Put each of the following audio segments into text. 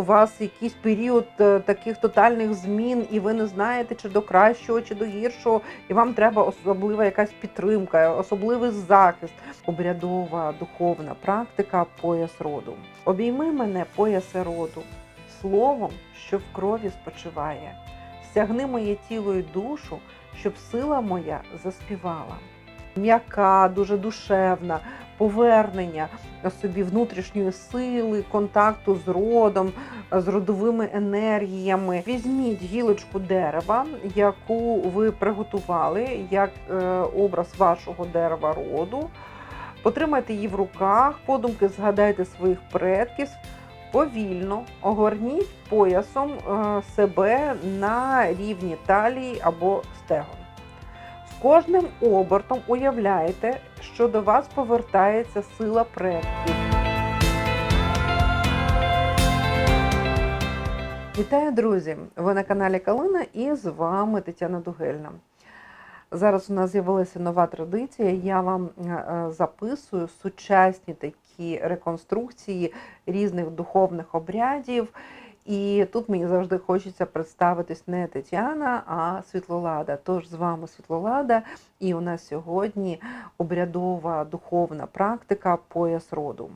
у вас якийсь період е, таких тотальних змін, і ви не знаєте, чи до кращого, чи до гіршого, і вам треба особлива якась підтримка, особливий захист, обрядова духовна практика пояс роду. Обійми мене, поясе роду, словом, що в крові спочиває. Стягни моє тіло і душу, щоб сила моя заспівала. М'яка, дуже душевна, повернення собі внутрішньої сили, контакту з родом, з родовими енергіями. Візьміть гілочку дерева, яку ви приготували як е, образ вашого дерева роду. Потримайте її в руках, подумки згадайте своїх предків. Повільно огорніть поясом е, себе на рівні талії або стегон. Кожним обертом уявляйте, що до вас повертається сила предків. Вітаю, друзі! Ви на каналі Калина і з вами Тетяна Дугельна. Зараз у нас з'явилася нова традиція. Я вам е, е, записую сучасні такі реконструкції різних духовних обрядів. І тут мені завжди хочеться представитись не Тетяна, а Світлолада. Тож з вами Світлолада, і у нас сьогодні обрядова духовна практика пояс роду.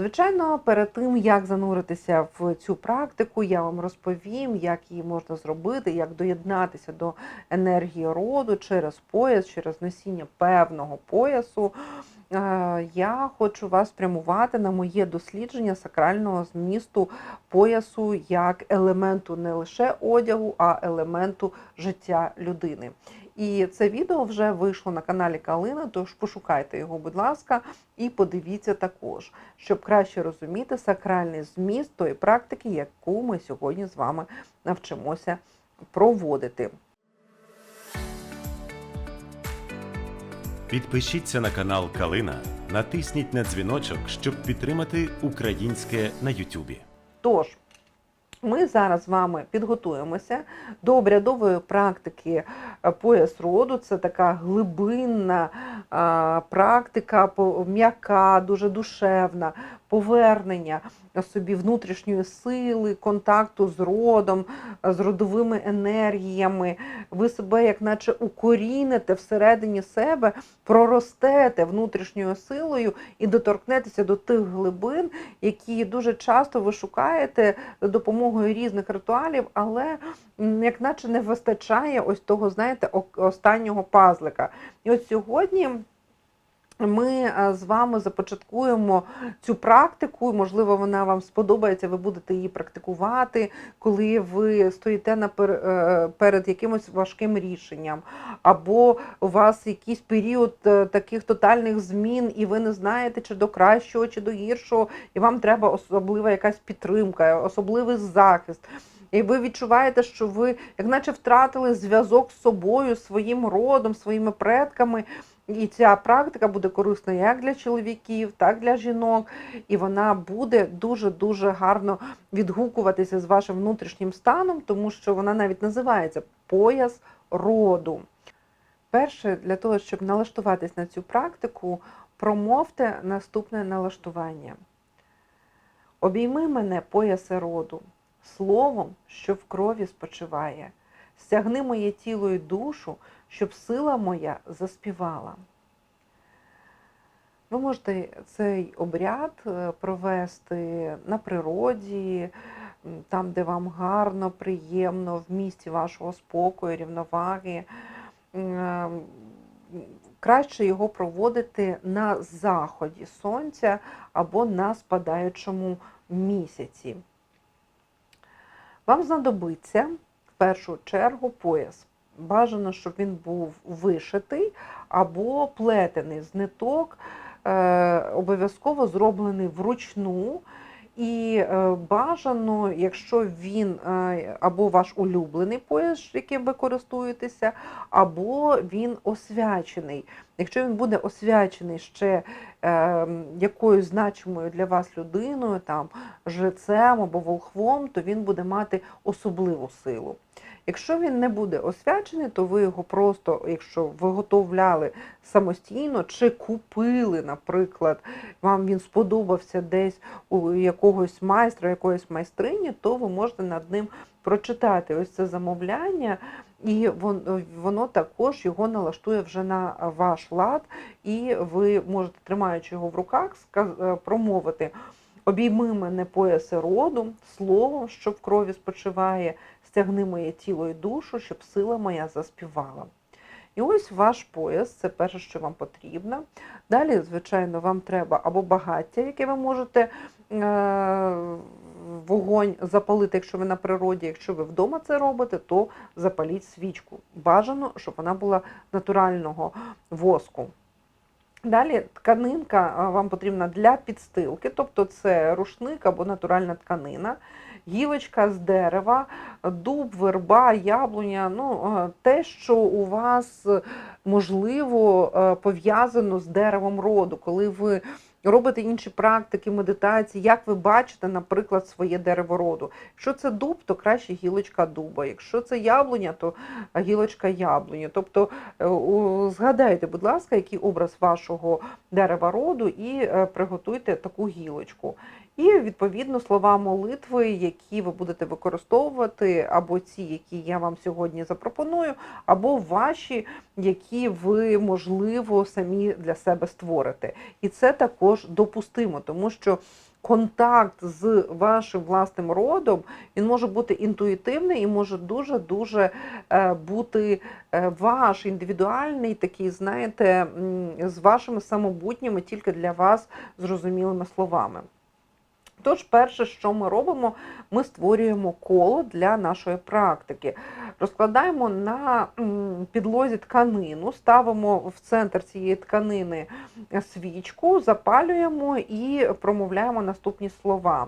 Звичайно, перед тим, як зануритися в цю практику, я вам розповім, як її можна зробити, як доєднатися до енергії роду через пояс, через носіння певного поясу. Е, Я хочу вас спрямувати на моє дослідження сакрального змісту поясу як елементу не лише одягу, а елементу життя людини. І це відео вже вийшло на каналі Калина, тож пошукайте його, будь ласка, і подивіться також, щоб краще розуміти сакральний зміст тої практики, яку ми сьогодні з вами навчимося проводити. Підпишіться на канал Калина, натисніть на дзвіночок, щоб підтримати українське на Ютубі. Тож, ми зараз з вами підготуємося до обрядової практики е, пояс роду. Це така глибинна практика, м'яка, дуже душевна, повернення собі внутрішньої сили, контакту з родом, з родовими енергіями. Ви себе, як наче укоріните всередині себе, проростете внутрішньою силою і доторкнетеся до тих глибин, які дуже часто ви шукаєте за допомогою різних ритуалів, але як наче не вистачає ось того, знаєте, останнього пазлика. І от сьогодні. Ми е, з вами започаткуємо цю практику. Можливо, вона вам сподобається, ви будете її практикувати, коли ви стоїте напер- е, перед якимось важким рішенням, або у вас якийсь період е, таких тотальних змін, і ви не знаєте, чи до кращого, чи до гіршого, і вам треба особлива якась підтримка, особливий захист. І ви відчуваєте, що ви, як наче втратили зв'язок з собою, своїм родом, своїми предками. І ця практика буде корисна як для чоловіків, так і для жінок, і вона буде дуже-дуже гарно відгукуватися з вашим внутрішнім станом, тому що вона навіть називається пояс роду. Перше, для того, щоб налаштуватись на цю практику, промовте наступне налаштування. Обійми мене, поясе роду, словом, що в крові спочиває. Стягни моє тіло і душу, щоб сила моя заспівала. Ви можете цей обряд е, провести на природі, там, де вам гарно, приємно, в місті вашого спокою, рівноваги. Е, Краще його проводити на заході сонця або на спадаючому місяці. Вам знадобиться першу чергу пояс. Бажано, щоб він був вишитий або плетений з ниток, е, обов'язково зроблений вручну. І е, бажано, якщо він е, або ваш улюблений пояс, яким ви користуєтеся, або він освячений. Якщо він буде освячений ще якоюсь значимою для вас людиною, там жрецем або волхвом, то він буде мати особливу силу. Якщо він не буде освячений, то ви його просто, якщо виготовляли самостійно чи купили, наприклад, вам він сподобався десь у якогось майстра, якоїсь майстрині, то ви можете над ним прочитати ось це замовляння, і вон- воно також його налаштує вже на ваш лад, і ви можете, тримаючи його в руках, промовити. Обійми мене пояси роду, словом, що в крові спочиває, стягни моє тіло і душу, щоб сила моя заспівала. І ось ваш пояс, це перше, що вам потрібно. Далі, звичайно, вам треба або багаття, яке ви можете е, вогонь запалити, якщо ви на природі. Якщо ви вдома це робите, то запаліть свічку. Бажано, щоб вона була натурального воску. Далі тканинка вам потрібна для підстилки, тобто це рушник або натуральна тканина, гілочка з дерева, дуб, верба, яблуня, ну, те, що у вас можливо е, пов'язано з деревом роду, коли ви робите інші практики, медитації, як ви бачите, наприклад, своє дерево роду. Якщо це дуб, то краще гілочка дуба. Якщо це яблуня, то гілочка яблуні. Тобто Е, Згадайте, будь ласка, який образ вашого дерева роду, і е, приготуйте таку гілочку. І відповідно слова молитви, які ви будете використовувати, або ці, які я вам сьогодні запропоную, або ваші, які ви, можливо, самі для себе створите. І це також допустимо, тому що контакт з вашим власним родом він може бути інтуїтивний і може дуже дуже е, бути е, ваш індивідуальний, такий, знаєте, з вашими самобутніми, тільки для вас зрозумілими словами. Тож, перше, що ми робимо, ми створюємо коло для нашої практики. Розкладаємо на підлозі тканину, ставимо в центр цієї тканини свічку, запалюємо і промовляємо наступні слова.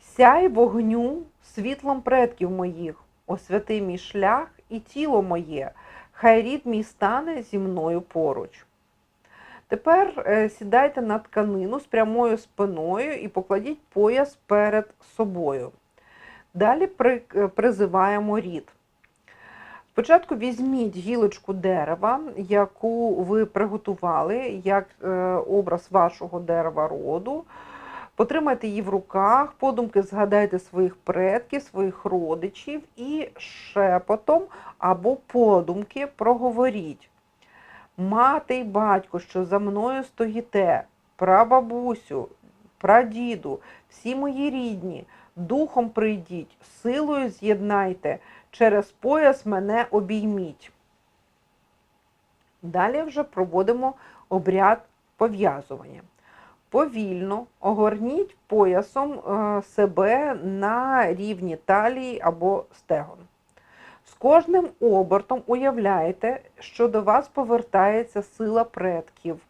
Сяй вогню світлом предків моїх, освяти мій шлях і тіло моє, хай рід мій стане зі мною поруч. Тепер е, сідайте на тканину з прямою спиною і покладіть пояс перед собою. Далі е, призиваємо рід. Спочатку візьміть гілочку дерева, яку ви приготували як е, образ вашого дерева роду. Потримайте її в руках, подумки згадайте своїх предків, своїх родичів і шепотом або подумки проговоріть. Мати й батько, що за мною стоїте, прабабусю, прадіду, всі мої рідні, духом прийдіть, силою з'єднайте, через пояс мене обійміть. Далі вже проводимо обряд пов'язування. Повільно огорніть поясом е, себе на рівні талії або стегон. З кожним обертом уявляйте, що до вас повертається сила предків,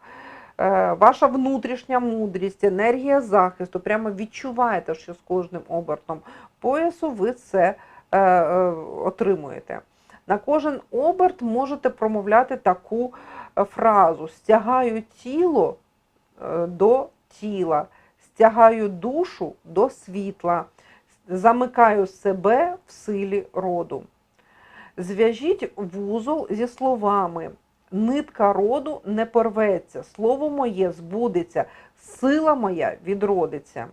е, ваша внутрішня мудрість, енергія захисту. Прямо відчуваєте, що з кожним обертом поясу ви це е, е, отримуєте. На кожен оберт можете промовляти таку фразу: стягаю тіло до тіла, стягаю душу до світла, замикаю себе в силі роду. Зв'яжіть вузол зі словами. Нитка роду не порветься, слово моє збудеться, сила моя відродиться.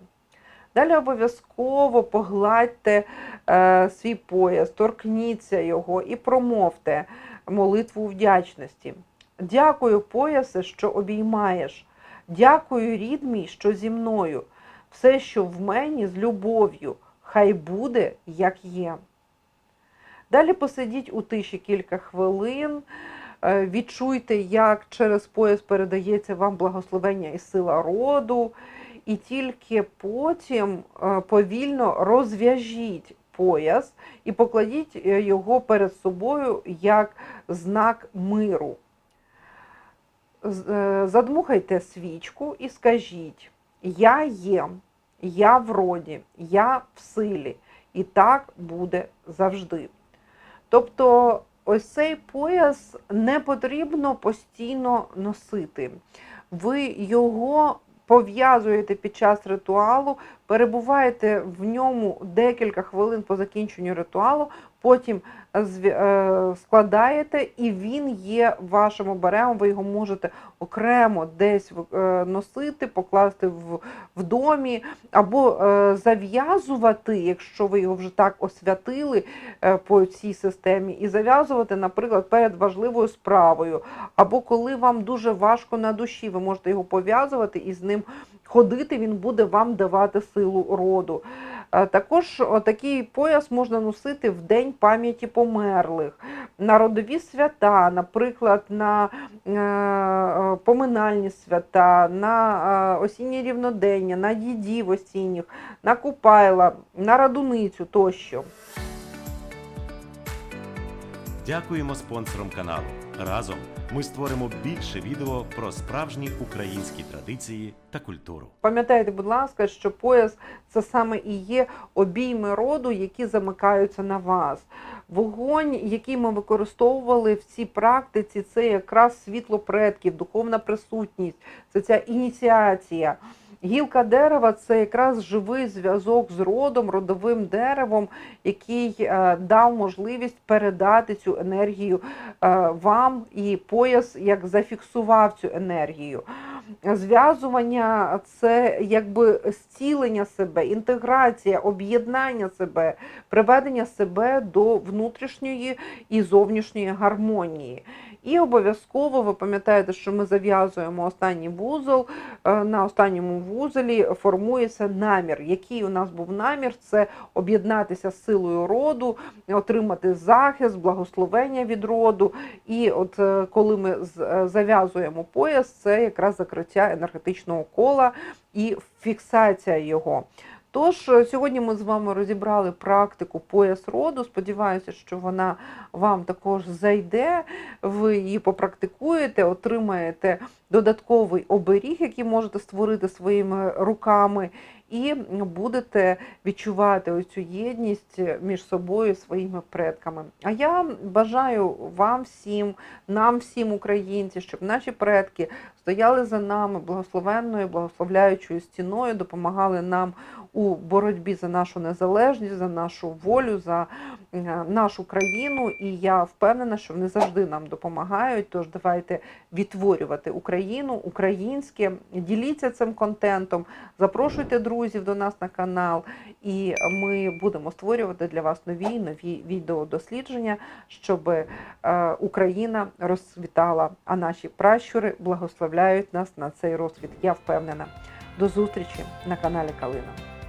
Далі обов'язково погладьте е, свій пояс, торкніться його і промовте молитву вдячності. Дякую, поясе, що обіймаєш. Дякую, рід мій, що зі мною. Все, що в мені з любов'ю, хай буде, як є. Далі посидіть у тиші кілька хвилин, е, відчуйте, як через пояс передається вам благословення і сила роду, і тільки потім е, повільно розв'яжіть пояс і покладіть е, його перед собою як знак миру. Задмухайте свічку і скажіть: Я є, я в роді, я в силі, і так буде завжди. Тобто, ось цей пояс не потрібно постійно носити. Ви його пов'язуєте під час ритуалу перебуваєте в ньому декілька хвилин по закінченню ритуалу, потім е, складаєте, і він є вашим оберегом. Ви його можете окремо десь е, носити, покласти в, в домі, або е, зав'язувати, якщо ви його вже так освятили е, по цій системі, і зав'язувати, наприклад, перед важливою справою, або коли вам дуже важко на душі, ви можете його пов'язувати і з ним ходити, він буде вам давати силу роду. Також такий пояс можна носити в день пам'яті померлих, на родові свята, наприклад, на е, поминальні свята, на е, осіннє рівнодення, на дідів осінніх, на купайла, на радуницю тощо. Дякуємо спонсорам каналу. Разом ми створимо більше відео про справжні українські традиції та культуру. Пам'ятайте, будь ласка, що пояс це саме і є обійми роду, які замикаються на вас. Вогонь, який ми використовували в цій практиці, це якраз світло предків, духовна присутність, це ця ініціація. Гілка дерева це якраз живий зв'язок з родом, родовим деревом, який е, дав можливість передати цю енергію е, вам, і пояс як зафіксував цю енергію. Зв'язування це якби зцілення себе, інтеграція, об'єднання себе, приведення себе до внутрішньої і зовнішньої гармонії. І обов'язково ви пам'ятаєте, що ми зав'язуємо останній вузол. Е, На останньому вузолі формується намір. Який у нас був намір? Це об'єднатися з силою роду, отримати захист, благословення від роду. І от е, коли ми е, зав'язуємо пояс, це якраз закриття енергетичного кола і фіксація його. Тож е, сьогодні ми з вами розібрали практику пояс роду. Сподіваюся, що вона вам також зайде. Ви її попрактикуєте, отримаєте додатковий оберіг, який можете створити своїми руками, і будете відчувати оцю єдність між собою своїми предками. А я бажаю вам всім, нам всім, українці, щоб наші предки стояли за нами благословенною, благословляючою стіною, допомагали нам у боротьбі за нашу незалежність, за нашу волю, за е, нашу країну. І я впевнена, що вони завжди нам допомагають. Тож давайте відтворювати Україну, українське, діліться цим контентом, запрошуйте друзів до нас на канал, і ми будемо створювати для вас нові нові відеодослідження, щоб е, Україна розцвітала, а наші пращури благословляють нас на цей розквіт. Я впевнена. До зустрічі на каналі Калина.